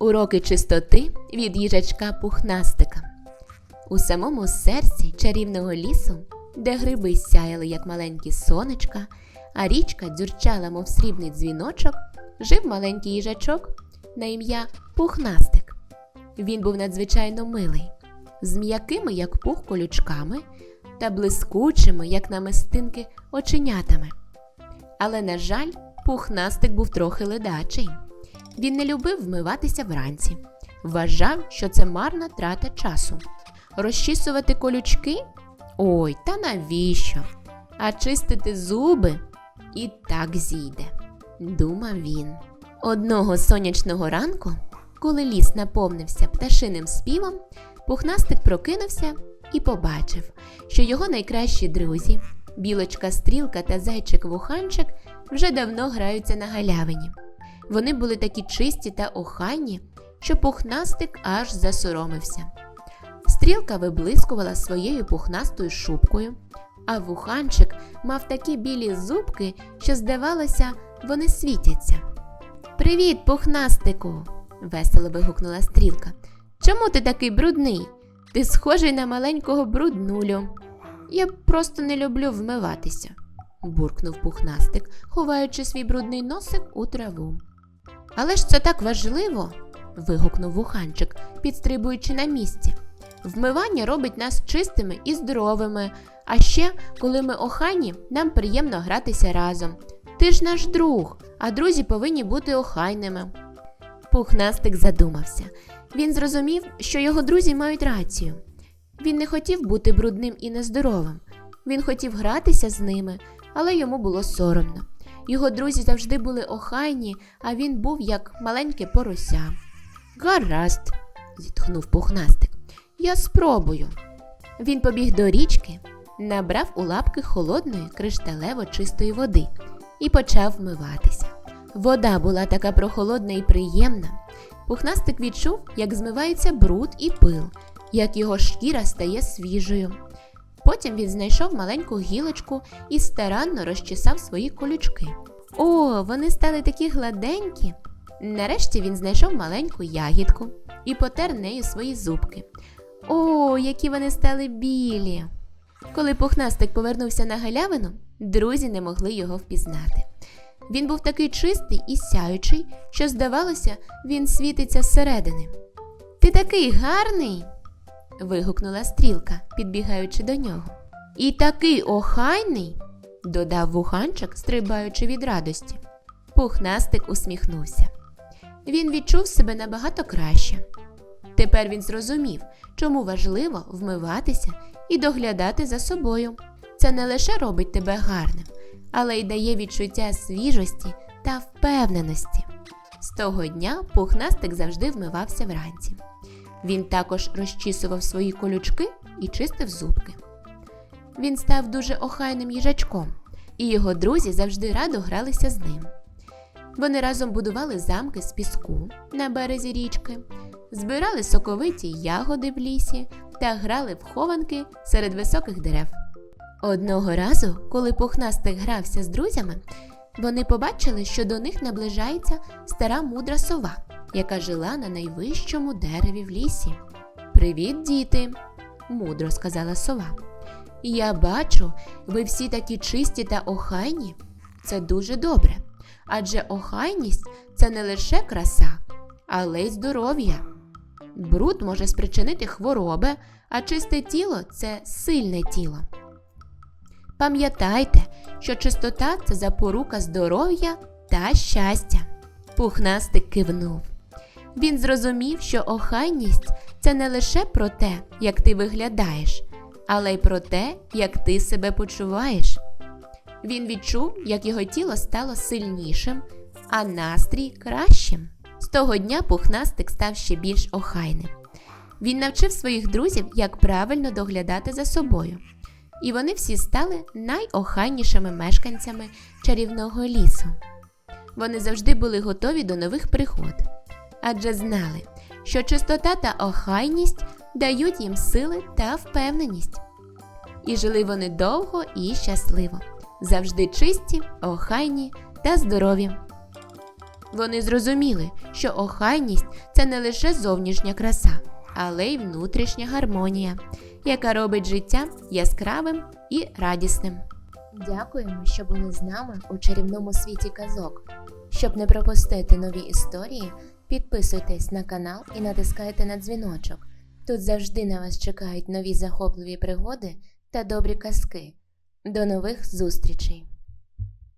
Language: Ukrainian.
Уроки чистоти від їжачка пухнастика. У самому серці чарівного лісу, де гриби сяяли, як маленькі сонечка, а річка дзюрчала, мов срібний дзвіночок, жив маленький їжачок на ім'я Пухнастик. Він був надзвичайно милий, з м'якими, як пух, колючками, та блискучими, як намистинки, оченятами. Але, на жаль, пухнастик був трохи ледачий. Він не любив вмиватися вранці, вважав, що це марна трата часу. Розчісувати колючки? Ой, та навіщо? А чистити зуби і так зійде, думав він. Одного сонячного ранку, коли ліс наповнився пташиним співом, пухнастик прокинувся і побачив, що його найкращі друзі, білочка стрілка та зайчик вуханчик, вже давно граються на галявині. Вони були такі чисті та охайні, що пухнастик аж засоромився. Стрілка виблискувала своєю пухнастою шубкою, а вуханчик мав такі білі зубки, що, здавалося, вони світяться. Привіт, пухнастику! весело вигукнула стрілка. Чому ти такий брудний? Ти схожий на маленького бруднулю. Я просто не люблю вмиватися, буркнув пухнастик, ховаючи свій брудний носик у траву. Але ж це так важливо. вигукнув вуханчик, підстрибуючи на місці. Вмивання робить нас чистими і здоровими, а ще, коли ми охайні, нам приємно гратися разом. Ти ж наш друг, а друзі повинні бути охайними. Пухнастик задумався. Він зрозумів, що його друзі мають рацію. Він не хотів бути брудним і нездоровим. Він хотів гратися з ними, але йому було соромно. Його друзі завжди були охайні, а він був як маленьке порося. Гаразд, зітхнув пухнастик. Я спробую. Він побіг до річки, набрав у лапки холодної кришталево чистої води і почав вмиватися. Вода була така прохолодна і приємна. Пухнастик відчув, як змивається бруд і пил, як його шкіра стає свіжою. Потім він знайшов маленьку гілочку і старанно розчесав свої колючки. О, вони стали такі гладенькі. Нарешті він знайшов маленьку ягідку і потер нею свої зубки. О, які вони стали білі. Коли пухнастик повернувся на галявину, друзі не могли його впізнати. Він був такий чистий і сяючий, що, здавалося, він світиться зсередини. Ти такий гарний. Вигукнула стрілка, підбігаючи до нього. І такий охайний, додав вуханчик, стрибаючи від радості. Пухнастик усміхнувся. Він відчув себе набагато краще. Тепер він зрозумів, чому важливо вмиватися і доглядати за собою. Це не лише робить тебе гарним, але й дає відчуття свіжості та впевненості. З того дня пухнастик завжди вмивався вранці. Він також розчісував свої колючки і чистив зубки. Він став дуже охайним їжачком, і його друзі завжди радо гралися з ним. Вони разом будували замки з піску на березі річки, збирали соковиті ягоди в лісі та грали в хованки серед високих дерев. Одного разу, коли пухнастик грався з друзями, вони побачили, що до них наближається стара мудра сова, яка жила на найвищому дереві в лісі. Привіт, діти, мудро сказала сова. Я бачу, ви всі такі чисті та охайні. Це дуже добре. Адже охайність це не лише краса, але й здоров'я. Бруд може спричинити хвороби, а чисте тіло це сильне тіло. Пам'ятайте, що чистота це запорука здоров'я та щастя. Пухнастик кивнув. Він зрозумів, що охайність це не лише про те, як ти виглядаєш, але й про те, як ти себе почуваєш. Він відчув, як його тіло стало сильнішим, а настрій кращим. З того дня пухнастик став ще більш охайним. Він навчив своїх друзів, як правильно доглядати за собою. І вони всі стали найохайнішими мешканцями чарівного лісу. Вони завжди були готові до нових пригод, адже знали, що чистота та охайність дають їм сили та впевненість. І жили вони довго і щасливо, завжди чисті, охайні та здорові. Вони зрозуміли, що охайність це не лише зовнішня краса, але й внутрішня гармонія, яка робить життя яскравим і радісним. Дякуємо, що були з нами у чарівному світі казок. Щоб не пропустити нові історії, підписуйтесь на канал і натискайте на дзвіночок. Тут завжди на вас чекають нові захопливі пригоди та добрі казки. До нових зустрічей!